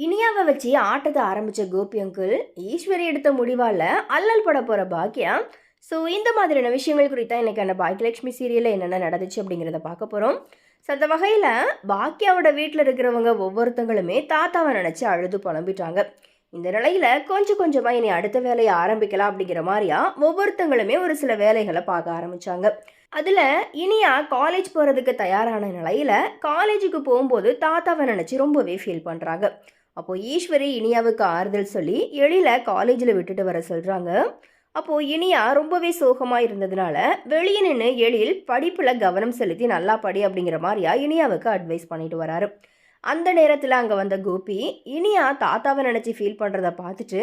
இனியாவை வச்சு ஆட்டத்தை ஆரம்பித்த கோபி அங்கிள் ஈஸ்வரி எடுத்த முடிவால் அல்லல் பட போகிற பாக்கியா ஸோ இந்த மாதிரியான விஷயங்கள் குறித்தா இன்னைக்கு அந்த பாக்கியலட்சுமி சீரியலில் என்னென்ன நடந்துச்சு அப்படிங்கிறத பார்க்க போகிறோம் ஸோ அந்த வகையில் பாக்கியாவோட வீட்டில் இருக்கிறவங்க ஒவ்வொருத்தங்களுமே தாத்தாவை நினச்சி அழுது புலம்பிட்டாங்க. இந்த நிலையில் கொஞ்சம் கொஞ்சமாக இனி அடுத்த வேலையை ஆரம்பிக்கலாம் அப்படிங்கிற மாதிரியா ஒவ்வொருத்தங்களுமே ஒரு சில வேலைகளை பார்க்க ஆரம்பித்தாங்க அதில் இனியா காலேஜ் போகிறதுக்கு தயாரான நிலையில் காலேஜுக்கு போகும்போது தாத்தாவை நினச்சி ரொம்பவே ஃபீல் பண்ணுறாங்க அப்போது ஈஸ்வரி இனியாவுக்கு ஆறுதல் சொல்லி எழில காலேஜில் விட்டுட்டு வர சொல்கிறாங்க அப்போது இனியா ரொம்பவே சோகமாக இருந்ததுனால வெளியே நின்று எழில் படிப்பில் கவனம் செலுத்தி நல்லா படி அப்படிங்கிற மாதிரியா இனியாவுக்கு அட்வைஸ் பண்ணிட்டு வராரு. அந்த நேரத்தில் அங்கே வந்த கோபி இனியா தாத்தாவை நினச்சி ஃபீல் பண்ணுறத பார்த்துட்டு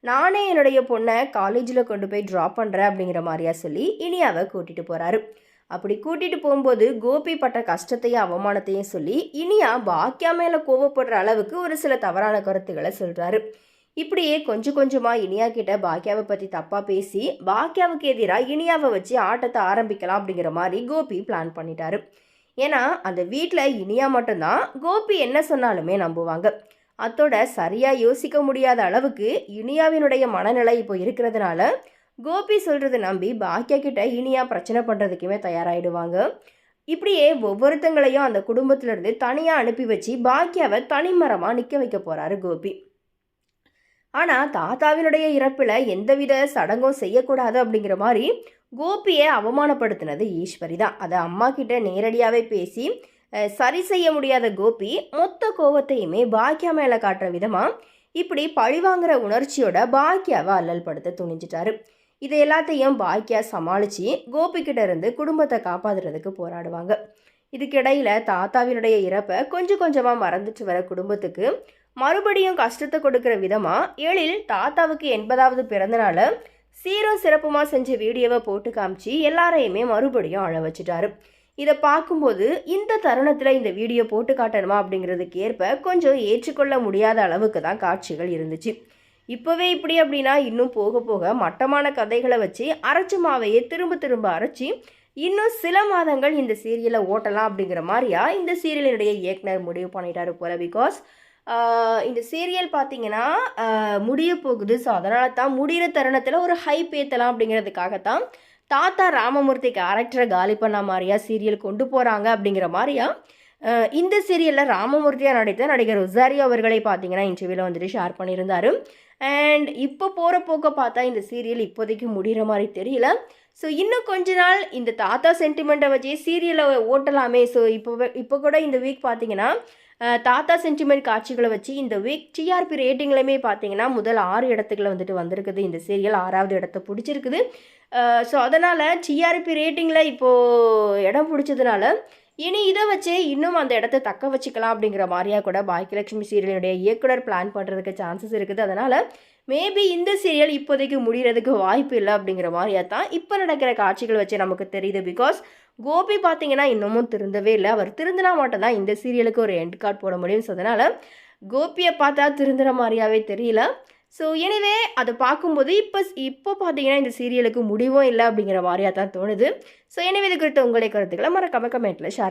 நானே என்னுடைய பொண்ணை காலேஜில் கொண்டு போய் ட்ராப் பண்ணுறேன் அப்படிங்கிற மாதிரியா சொல்லி இனியாவை கூட்டிகிட்டு போகிறாரு அப்படி கூட்டிகிட்டு போகும்போது கோபி பட்ட கஷ்டத்தையும் அவமானத்தையும் சொல்லி இனியா பாக்கியா மேலே கோவப்படுற அளவுக்கு ஒரு சில தவறான கருத்துக்களை சொல்கிறாரு இப்படியே கொஞ்சம் கொஞ்சமாக இனியா கிட்ட பாக்கியாவை பற்றி தப்பாக பேசி பாக்கியாவுக்கு எதிராக இனியாவை வச்சு ஆட்டத்தை ஆரம்பிக்கலாம் அப்படிங்கிற மாதிரி கோபி பிளான் பண்ணிட்டாரு. ஏன்னா அந்த வீட்டில் இனியா மட்டும்தான் கோபி என்ன சொன்னாலுமே நம்புவாங்க. அத்தோட சரியாக யோசிக்க முடியாத அளவுக்கு இனியாவினுடைய மனநிலை இப்போ இருக்கிறதுனால கோபி சொல்கிறத நம்பி பாக்கியா கிட்ட இனியா பிரச்சனை பண்ணுறதுக்குமே தயாராகிடுவாங்க இப்படியே ஒவ்வொருத்தங்களையும் அந்த குடும்பத்திலேருந்து தனியாக அனுப்பி வச்சு பாக்கியாவை தனிமரமாக நிற்க வைக்க போகிறாரு கோபி. ஆனால் தாத்தாவினுடைய இறப்பில் எந்தவித சடங்கும் செய்யக்கூடாது அப்படிங்கிற மாதிரி கோபியை அவமானப்படுத்தினது ஈஸ்வரி தான். அதை அம்மா கிட்ட நேரடியாகவே பேசி சரி செய்ய முடியாத கோபி மொத்த கோவத்தையுமே பாக்கியா மேலே காட்டுற விதமாக இப்படி பழிவாங்கிற உணர்ச்சியோட பாக்கியாவை அல்லல் படுத்த துணிஞ்சிட்டாரு. இது எல்லாத்தையும் பாக்கியா சமாளித்து கோபிக்கிட்ட இருந்து குடும்பத்தை காப்பாற்றுறதுக்கு போராடுவாங்க. இதுக்கிடையில் தாத்தாவினுடைய இறப்பை கொஞ்சம் கொஞ்சமாக மறந்துட்டு வர குடும்பத்துக்கு மறுபடியும் கஷ்டத்தை கொடுக்குற விதமாக எழில் தாத்தாவுக்கு எண்பதாவது பிறந்தனால சீரும் சிறப்புமாக செஞ்ச வீடியோவை போட்டு காமிச்சு எல்லாரையுமே மறுபடியும் அழ வச்சுட்டாரு. இதை பார்க்கும்போது இந்த தருணத்தில் இந்த வீடியோ போட்டு காட்டணுமா அப்படிங்கிறதுக்கு ஏற்ப கொஞ்சம் ஏற்றுக்கொள்ள முடியாத அளவுக்கு தான் காட்சிகள் இருந்துச்சு. இப்போவே இப்படி அப்படின்னா இன்னும் போக போக மட்டமான கதைகளை வச்சு அரைச்ச மாவையே திரும்ப திரும்ப அரைச்சி இன்னும் சில மாதங்கள் இந்த சீரியலை ஓட்டலாம் அப்படிங்கிற மாதிரியா இந்த சீரியலினுடைய இயக்குனர் முடிவு பண்ணிட்டாரு போல பிகாஸ் இந்த சீரியல் பார்த்தீங்கன்னா முடிய போகுது. ஸோ அதனால தான் முடிகிற தருணத்தில் ஒரு ஹைப் ஏற்றலாம் அப்படிங்கிறதுக்காகத்தான் தாத்தா ராமமூர்த்தி கேரக்டரை காலி பண்ண மாதிரியா சீரியல் கொண்டு போகிறாங்க அப்படிங்கிற மாதிரியா இந்த சீரியலில் ராமமூர்த்தியாக நடித்த நடிகர் ரொசாரியோ அவர்களை பார்த்தீங்கன்னா இன்டர்வியூவில் வந்துட்டு ஷேர் பண்ணியிருந்தாரு. அண்ட் இப்போ போகிற போக்க பார்த்தா இந்த சீரியல் இப்போதைக்கு முடிகிற மாதிரி தெரியல. ஸோ இன்னும் கொஞ்ச நாள் இந்த தாத்தா சென்டிமெண்ட்டை வச்சு சீரியலை ஓட்டலாமே. ஸோ இப்போ இப்போ கூட இந்த வீக் பார்த்தீங்கன்னா தாத்தா சென்டிமெண்ட் காட்சிகளை வச்சு இந்த வீக் டிஆர்பி ரேட்டிங்லையுமே பார்த்தீங்கன்னா முதல் ஆறு இடத்துக்குள்ள வந்துட்டு வந்திருக்குது. இந்த சீரியல் ஆறாவது இடத்த பிடிச்சிருக்குது. ஸோ அதனால் டிஆர்பி ரேட்டிங்கில் இப்போது இடம் பிடிச்சதுனால இனி இதை வச்சு இன்னும் அந்த இடத்த தக்க வச்சுக்கலாம் அப்படிங்கிற மாதிரியாக கூட பாக்கியலட்சுமி சீரியலுடைய இயக்குனர் பிளான் பண்ணுறதுக்கு சான்சஸ் இருக்குது. அதனால் மேபி இந்த சீரியல் இப்போதைக்கு முடிகிறதுக்கு வாய்ப்பு இல்லை அப்படிங்கிற மாதிரியா தான் இப்போ நடக்கிற காட்சிகள் வச்சு நமக்கு தெரியுது. பிகாஸ் கோபி பார்த்தீங்கன்னா இன்னமும் திருந்தவே இல்லை. அவர் திருந்தினா மட்டும்தான் இந்த சீரியலுக்கு ஒரு எண்ட் கார்டு போட முடியும். ஸோ அதனால் கோபியை பார்த்தா திருந்துற மாதிரியாவே தெரியல. ஸோ எனிவே அதை பார்க்கும்போது இப்போ இப்போ பார்த்தீங்கன்னா இந்த சீரியலுக்கு முடிவும் இல்லை அப்படிங்கிற மாதிரியாக தான் தோணுது. ஸோ எனவே இது குறித்த உங்களுடைய கருத்துக்களை மறக்காம கமெண்ட்டில் ஷேர்